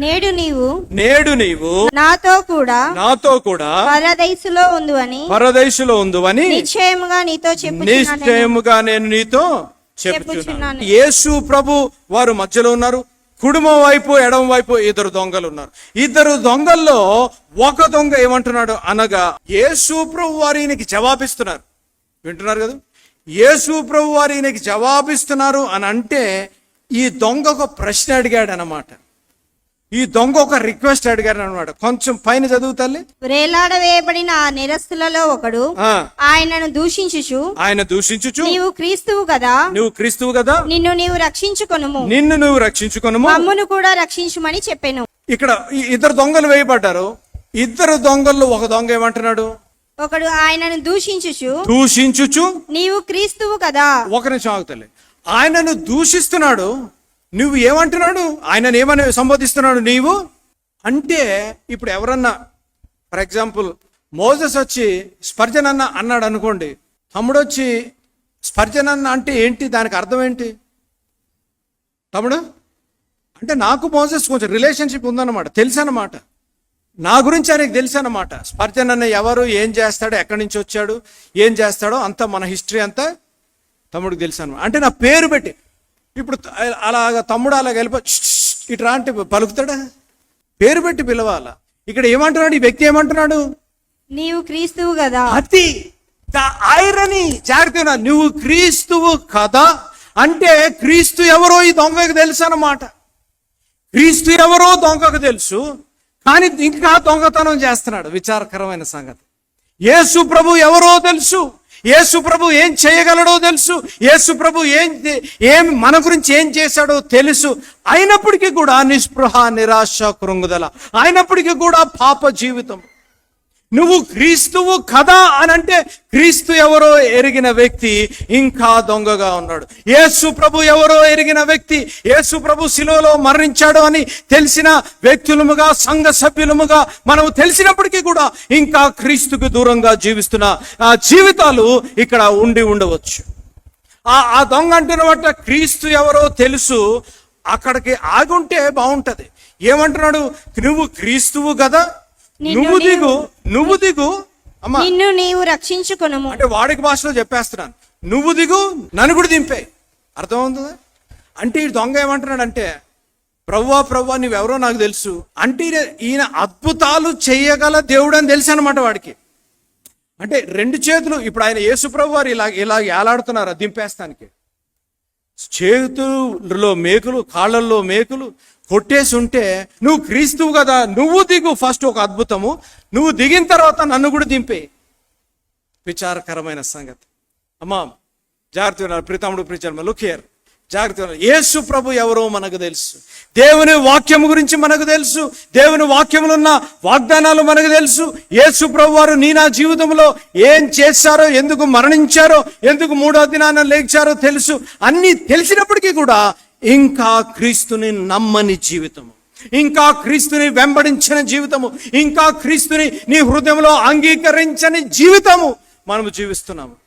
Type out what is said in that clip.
నేడు నీవు నేడు నీవు నాతో కూడా నాతో కూడా పరదైసులో ఉందు అని పరదేశులో ఉందువని నిశ్చయముగా నీతో చెప్పుచున్నాను నిశ్చయముగా నేను నీతో చెప్పుచున్నాను. యేసు ప్రభు వారు మధ్యలో ఉన్నారు. కుటుంబం వైపు ఎడమ వైపు ఇద్దరు దొంగలు ఉన్నారు. ఇద్దరు దొంగల్లో ఒక దొంగ ఏమంటున్నాడు అనగా యేసు ప్రభు వారు ఈయనకి జవాబిస్తున్నారు. వింటున్నారు కదా? యేసు ప్రభు వారు ఈయనకి జవాబిస్తున్నారు అని అంటే ఈ దొంగ ఒక ప్రశ్న అడిగాడు అన్నమాట ఈ దొంగ ఒక రిక్వెస్ట్ అడిగాడు అనమాట కొంచెం పైన చదువు తల్లి. వేలాడవేయబడిన ఆ నిరస్తులలో ఒకడు ఆయనను దూషించుచు ఆయన దూషించుచు. నీవు క్రీస్తువు కదా. నువ్వు క్రీస్తువు కదా. నిన్ను నీవు రక్షించుకొనుము. నిన్ను నువ్వు రక్షించుకొనుము. మమ్మును కూడా రక్షించుమని చెప్పెను. ఇక్కడ ఇద్దరు దొంగలు వేయబడ్డారు. ఇద్దరు దొంగల్లో ఒక దొంగ ఏమంటున్నాడు? ఒకడు ఆయనను దూషించుచు దూషించుచు. నీవు క్రీస్తువు కదా. ఒక నిమిషం ఆగుతలే ఆయనను దూషిస్తున్నాడు. నువ్వు ఏమంటున్నాడు? ఆయనను ఏమని సంబోధిస్తున్నాడు నీవు? అంటే ఇప్పుడు ఎవరన్నా ఫర్ ఎగ్జాంపుల్ మోజస్ వచ్చి స్పర్జనన్న అన్నాడు అనుకోండి. తమ్ముడు వచ్చి స్పర్జనన్న అంటే ఏంటి? దానికి అర్థం ఏంటి? తమ్ముడు అంటే నాకు మోజస్ కొంచెం రిలేషన్షిప్ ఉందన్నమాట తెలుసు అన్నమాట నా గురించి ఆయనకు తెలుసు అన్నమాట స్పర్జన్ అన్న ఎవరు ఏం చేస్తాడో ఎక్కడి నుంచి వచ్చాడు ఏం చేస్తాడో అంతా మన హిస్టరీ అంతా తమ్ముడికి తెలుసు అనమాట అంటే నా పేరు పెట్టి ఇప్పుడు అలాగ తమ్ముడు అలాగ వెళ్ళిపో ఇట్రా అంటే పలుకుతాడా? పేరు పెట్టి పిలవాల. ఇక్కడ ఏమంటున్నాడు? ఈ వ్యక్తి ఏమంటున్నాడు? నీవు క్రీస్తువు కదా. అతి ద ఐరనీ జాగ్రత్త నువ్వు క్రీస్తువు కదా అంటే క్రీస్తు ఎవరో ఈ దొంగకు తెలుసు అన్నమాట. క్రీస్తు ఎవరో దొంగకు తెలుసు కానీ ఇంకా దొంగతనం చేస్తున్నాడు. విచారకరమైన సంగతి. యేసు ప్రభు ఎవరో తెలుసు. యేసు ప్రభు ఏం చేయగలడో తెలుసు. యేసు ప్రభు ఏం ఏం మన గురించి ఏం చేశాడో తెలుసు. అయినప్పటికీ కూడా నిస్పృహ నిరాశ కృంగుదల. అయినప్పటికీ కూడా పాప జీవితం. నువ్వు క్రీస్తువు కదా అని అంటే క్రీస్తు ఎవరో ఎరిగిన వ్యక్తి ఇంకా దొంగగా ఉన్నాడు. యేసు ప్రభు ఎవరో ఎరిగిన వ్యక్తి యేసు ప్రభు శిలువలో మరణించాడు అని తెలిసిన వ్యక్తులముగా సంఘ సభ్యులముగా మనం తెలిసినప్పటికీ కూడా ఇంకా క్రీస్తుకు దూరంగా జీవిస్తున్న ఆ జీవితాలు ఇక్కడ ఉండి ఉండవచ్చు. ఆ ఆ దొంగ అంటున్నమాట క్రీస్తు ఎవరో తెలుసు అక్కడికి ఆగుంటే బాగుంటది. ఏమంటున్నాడు? నువ్వు క్రీస్తువు కదా నువ్వు నీవు- దిగు నువ్వు దిగు. అమ్మా. నిన్ను నీవు రక్షించుకొనుము. అంటే వాడికి భాషలో చెప్పేస్తున్నాను. నువ్వు దిగు నన్ను కూడా దింపే. అర్థమవుతుందా? అంటే ఈ దొంగ ఏమంటున్నాడంటే ప్రవ్వా ప్రవ్వా నువ్వెవరో నాకు తెలుసు. అంటే ఈయన- ఈయన అద్భుతాలు చేయగల దేవుడు అని తెలుసు అనమాట వాడికి. అంటే రెండు చేతులు ఇప్పుడు ఆయన యేసు ప్రభు వారు ఇలా ఇలా ఏలాడుతున్నారు దింపేస్తానికి? చేతుల్లో మేకులు కాళ్ళల్లో మేకులు కొట్టేసి ఉంటే నువ్వు క్రీస్తువు కదా నువ్వు దిగు ఫస్ట్ ఒక అద్భుతము నువ్వు దిగిన తర్వాత నన్ను కూడా దింపే. విచారకరమైన సంగతి. అమ్మా జాగ్రత్త ఉన్నారు ప్రీతముడు ప్రీచర్మ లుక్ హియర్. జాగ్రత్త యేసు ప్రభు ఎవరో మనకు తెలుసు. దేవుని వాక్యం గురించి మనకు తెలుసు. దేవుని వాక్యములో ఉన్న వాగ్దానాలు మనకు తెలుసు. యేసు ప్రభు వారు నీ నా జీవితంలో ఏం చేశారో ఎందుకు మరణించారో ఎందుకు మూడో దినాన లేచారో తెలుసు. అన్నీ తెలిసినప్పటికీ కూడా ఇంకా క్రీస్తుని నమ్మని జీవితము. ఇంకా క్రీస్తుని వెంబడించిన జీవితము. ఇంకా క్రీస్తుని నీ హృదయంలో అంగీకరించని జీవితము మనము జీవిస్తున్నాము.